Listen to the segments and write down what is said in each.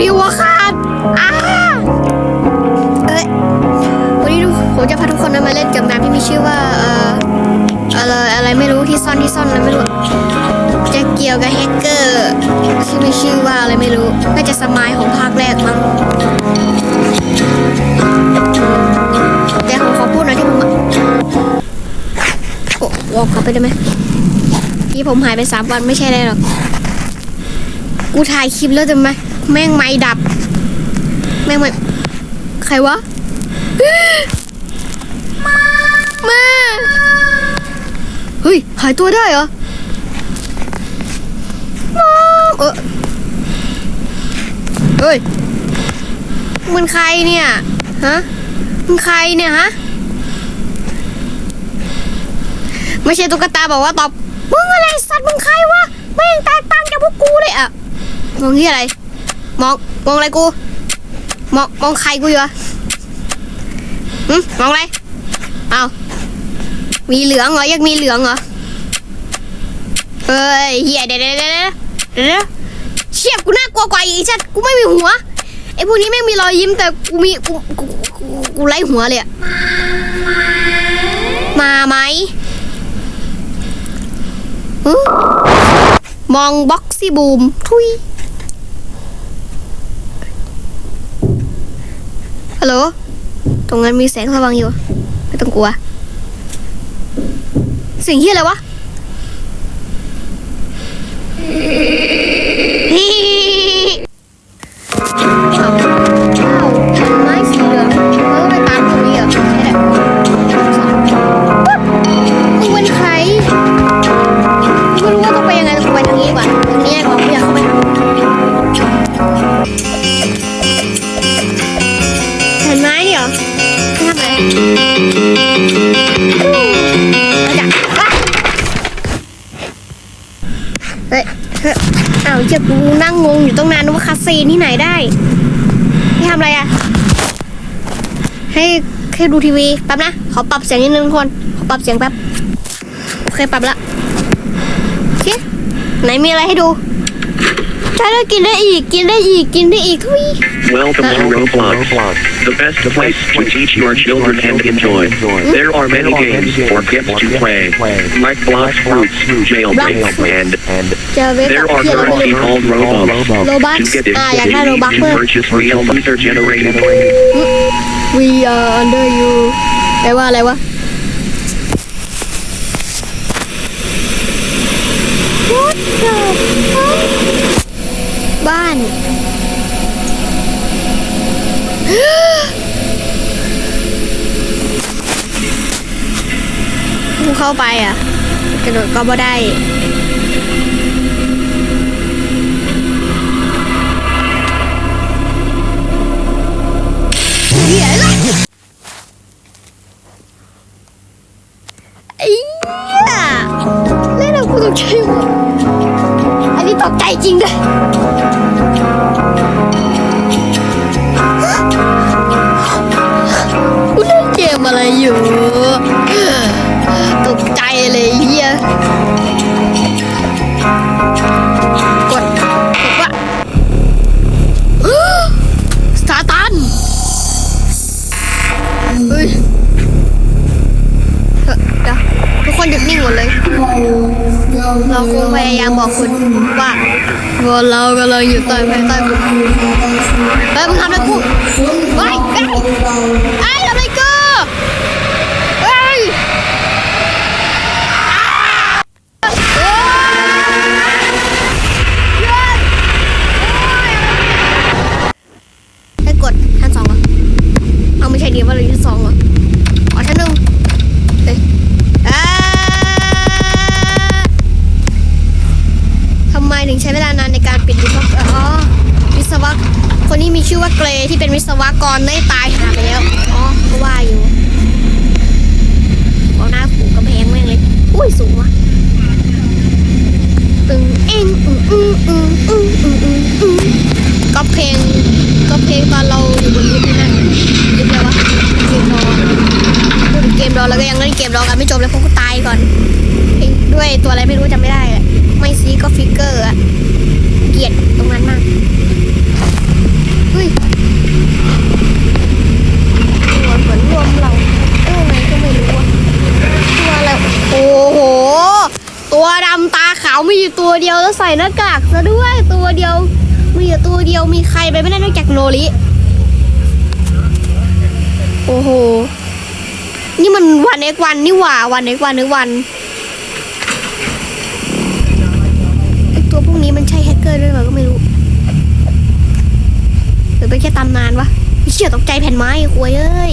มีหัวขาดอ้าเอ้ยวันนี้ดูผมจะพาทุกคนมาเล่นกับแมปที่มีชื่อว่าเอ่ออะไรอะไรไม่รู้ที่ซ่อนที่ซ่อนอะไรไม่รู้จะเกี่ยวกับแฮกเกอร์ที่มีชื่อว่าอะไรไม่รู้น่าจะสมายของภาคแรกมั้งแต่ผมขอพูดหน่อยที่ผมโอ้วอร์มกลับไปได้ไหมที่ผมหายไปสามวันไม่ใช่อะไรหรอกกูถ่ายคลิปแล้วแต่ไหม แม่งไม่ดับ แม่งไม่ใครวะแม่เฮ้ย หายตัวได้เหรอมาเออเฮ้ยมันใครเนี่ย ฮะมันใครเนี่ยฮะ ไม่ใช่ตุ๊กตาบอกว่าตอบ มึงอะไรสัตว์มึงใครวะแม่งแตกต่างจากพวกกูเลยอะมองที่อะไร มอง มองอะไรกู มอง มองใครกูอยู่อะหึมองอะไร เอามีเหลืองเหรอ ยังมีเหลืองเหรอเฮ้ยเฮียเดี๋ยวเดี๋ยวเดี๋ยวเดี๋ยวเดี๋ยวเชียบกูน่ากลัวกว่าอีกชัดกูไม่มีหัว ไอ้พวกนี้แม่มีรอยยิ้มแต่กูมีกูกูกูกูไล่หัวเลยอะมาไหมมองบ็อกซี่บูม ทุย ฮัลโหล ตรงนั้นมีแสงสว่างอยู่ ไม่ต้องกลัว สิ่งที่อะไรวะ จ็บกูนั่งงงอยู่ตั้งนานนึกว่าคาเฟ่นที่ไหนได้นี่ทำอะไรอะ ให้ให้ดูทีวีแป๊บนะ ขอปรับเสียงนิดนึงทุกคน ขอปรับเสียงแป๊บ โอเคปรับละโอเคไหนมีอะไรให้ดูใช่แล้กินได้อีก กินได้อีก กินได้อีกทุย Welcome to Roblox, the best place to teach your children and enjoy. There are many games for kids to play, like Blox Fruits, Jailbreak, and เจอเว็บ there แบบ are เที่ยวไม่ currency รู้ called Robux. โลบัก To get อ่าอยากได้ it, โลบัก you เพิ่ can ม purchase real user-generated We are under you แปลว่าอะไรวะ What the fuck บ้าน กูเข้าไปอะ กระโดดก็บ่ได้ อะไรอยู่ตกใจเลยเฮียกดกดว่าสตาตันเฮ้ยเดี๋ยวทุกคนหยุดนิ่งหมดเลย เราคงพยายามบอกคุณว่าว่าเรากำลังอยู่ใต้ภายใต้คุณเฮ้ยมึงทำ อว่าเกรที่เป็นวิศวกรได้ตายหาไปแล้ว อ๋อก็ว่าอยู่เอาหน้าผูกกำแพงแม่งเลย อุ้ยสูงว่ะ ตึงเอ็งอืมอืมอืมอืมอืมอือืมก็เพลงก็เพลงตอนเราอยู่บนลิฟต์นี่นั่นลิฟต์อะไรวะเกมรอพูดถึงเกมรอแล้วก็ยังเล่นเกมรอกันไม่จบเลยเพราะกูตายก่อนเองด้วยตัวอะไรไม่รู้จำไม่ได้แหละไม่ซีก็ฟิกเกอร์อะเกลียดตรงนั้นมาก ตัว เดียวแล้วใส่หน้ากากซะด้วยตัวเดียว มีอยู่ตัวเดียวมีใครไปไม่ได้นอกจากโนริโอ้โห นี่มันวันเอกวันนี่หว่าวันเอกวันเอวันไอตัวพวกนี้มันใช่แฮกเกอร์ด้วยเหรอก็ไม่รู้หรือเป็นแค่ตำนานวะเชี่ยตกใจแผ่นไม้ไอ้ควยเอ้ย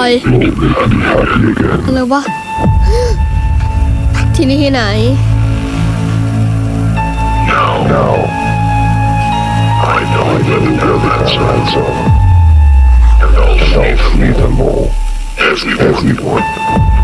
อย อะไรวะ ที่นี่ที่ไหน Now, I know them to have answer. and I'll shall free them all, everyone. everyone.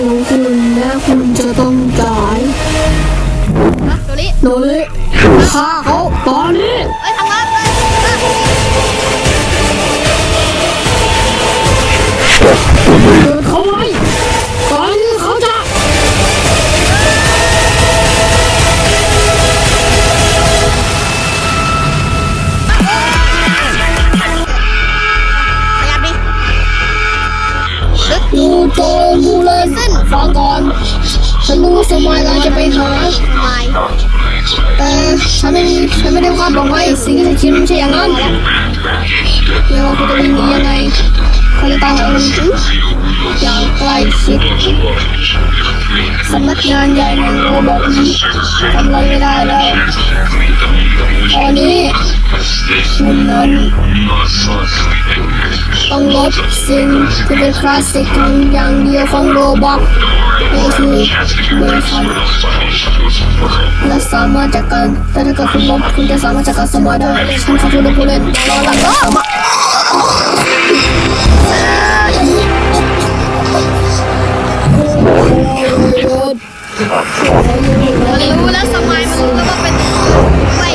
ของคุณและคุณจะต้องจ่าย ฮะโดริโดยฆ่าเขาตอนนี้ โจมผู้เล่นฟังก่อน ฉันรู้สมัยเราจะไปหาไม่แต่ฉันไม่ฉันไม่ได้คาดหวังไว้สิ่งที่ฉันคิดไม่ใช่อย่างนั้นไม่ว่าคุณจะวิ่งหนียังไงเขาจะตามเองอย่างใกล้ชิดสำนักงานใหญ่ในโรบอทนี้ทำอะไรไม่ได้แล้วตอนนี้ ต้องลดสิ่งที่เป็นคลาสสิกอย่างเดียวของโรบอทนี่คือมือฉันและสามารถจัดการแต่ถ้าเกิดคุณลบคุณจะสามารถจัดการสมาได้ฉันขอโทษด้วยผู้เล่นรอหลังก็สามารถรู้แล้วสมัยมันรู้แล้วว่าเป็นไม่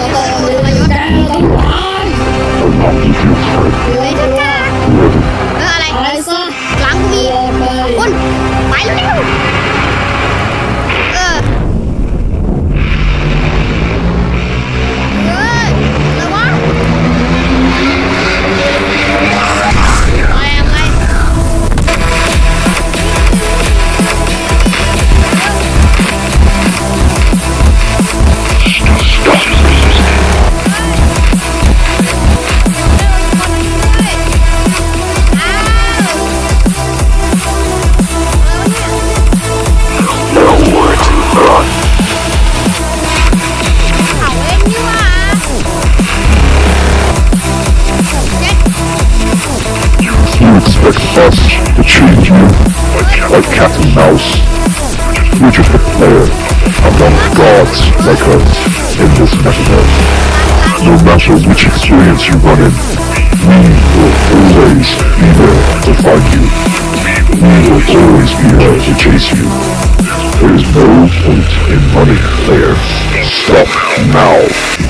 เฮ้ change you like cat and mouse. We're just a player among gods like us in this metaverse. No matter which experience you run in, we will always be there to find you. We will always be there to chase you. There is no point in running, player. Stop now.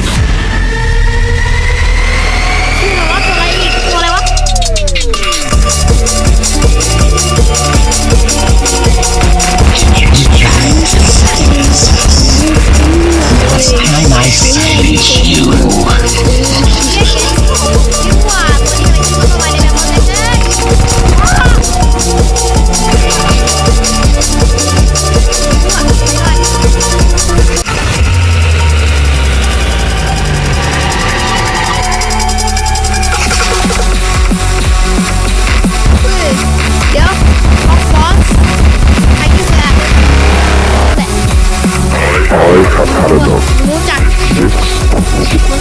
I have had enough. รู้จัก This มัน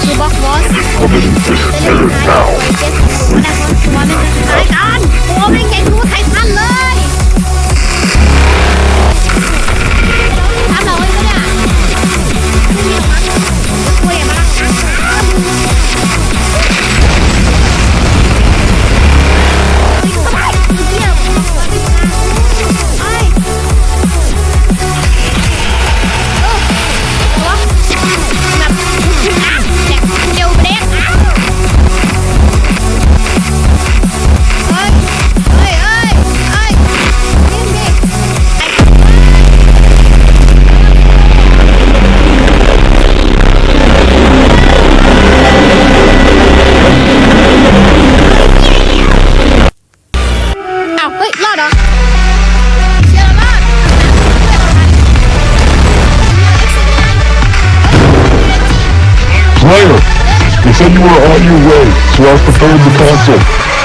are on your way, so I've prepared the console.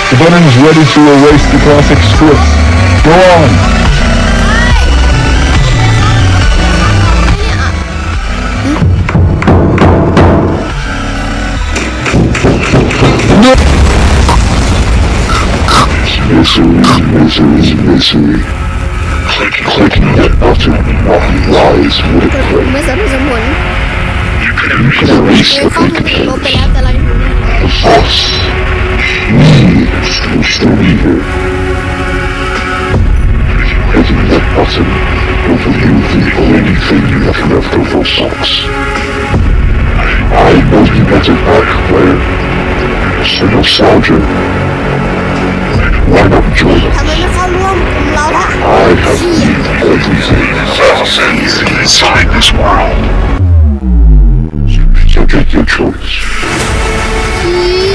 The button is ready to erase the classic scripts. Go on! No! Misery, misery, misery. Click, clicking that button while he lies with it. You can erase the fake ข้ามา vacant ลบไป page. แล้วแต่เรายังไม่ได้ Boss. Me still standing here. Hitting that button will remove the only thing you have left over socks. I know you want it back, player. So nostalgia. Why not join ทำ us? ไมไม่เข้าร่วมกลุ่มเราล่ะ I have everything inside this world. So take your choice. Bye.